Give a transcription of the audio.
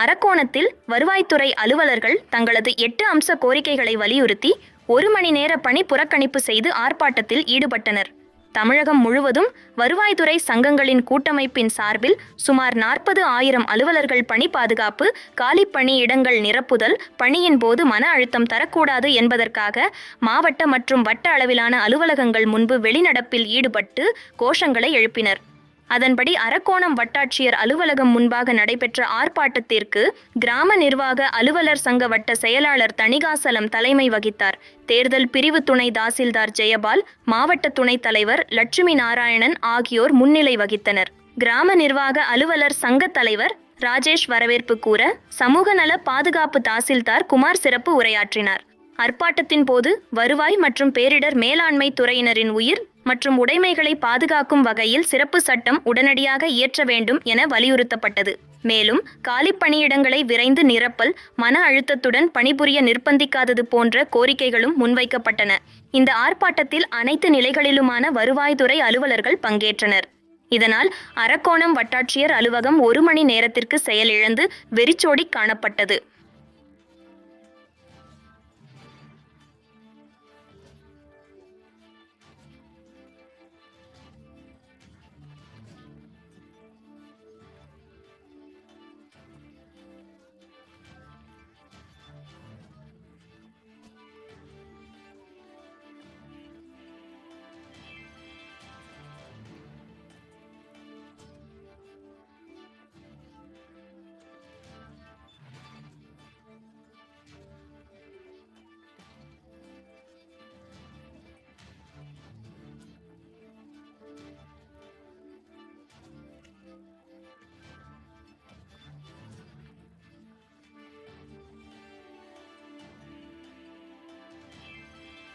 அரக்கோணத்தில் வருவாய்த்துறை அலுவலர்கள் தங்களது எட்டு அம்ச கோரிக்கைகளை வலியுறுத்தி ஒரு மணி நேர பணி புறக்கணிப்பு செய்து ஆர்ப்பாட்டத்தில் ஈடுபட்டனர். தமிழகம் முழுவதும் வருவாய்த்துறை சங்கங்களின் கூட்டமைப்பின் சார்பில் சுமார் நாற்பது ஆயிரம் அலுவலர்கள் பணி பாதுகாப்பு காலிப்பணி இடங்கள் நிரப்புதல் பணியின் போது மன அழுத்தம் தரக்கூடாது என்பதற்காக மாவட்ட மற்றும் வட்ட அளவிலான அலுவலகங்கள் முன்பு வெளிநடப்பில் ஈடுபட்டு கோஷங்களை எழுப்பினர். அதன்படி அரக்கோணம் வட்டாட்சியர் அலுவலகம் முன்பாக நடைபெற்ற ஆர்ப்பாட்டத்திற்கு கிராம நிர்வாக அலுவலர் சங்க வட்ட செயலாளர் தணிகாசலம் தலைமை வகித்தார். தேர்தல் பிரிவு துணை தாசில்தார் ஜெயபால் மாவட்ட துணைத் தலைவர் லட்சுமி நாராயணன் ஆகியோர் முன்னிலை வகித்தனர். கிராம நிர்வாக அலுவலர் சங்க தலைவர் ராஜேஷ் வரவேற்பு கூற சமூக நல பாதுகாப்பு தாசில்தார் குமார் சிறப்பு உரையாற்றினார். ஆர்ப்பாட்டத்தின் போது வருவாய் மற்றும் பேரிடர் மேலாண்மை துறையினரின் உயிர் மற்றும் உடைமைகளை பாதுகாக்கும் வகையில் சிறப்பு சட்டம் உடனடியாக இயற்ற வேண்டும் என வலியுறுத்தப்பட்டது. மேலும் காலிப்பணியிடங்களை விரைந்து நிரப்பல் மன அழுத்தத்துடன் பணிபுரிய நிர்பந்திக்காதது போன்ற கோரிக்கைகளும் முன்வைக்கப்பட்டன. இந்த ஆர்ப்பாட்டத்தில் அனைத்து நிலைகளிலுமான வருவாய்த்துறை அலுவலர்கள் பங்கேற்றனர். இதனால் அரக்கோணம் வட்டாட்சியர் அலுவலகம் ஒரு மணி நேரத்திற்கு செயலிழந்து வெறிச்சோடி காணப்பட்டது.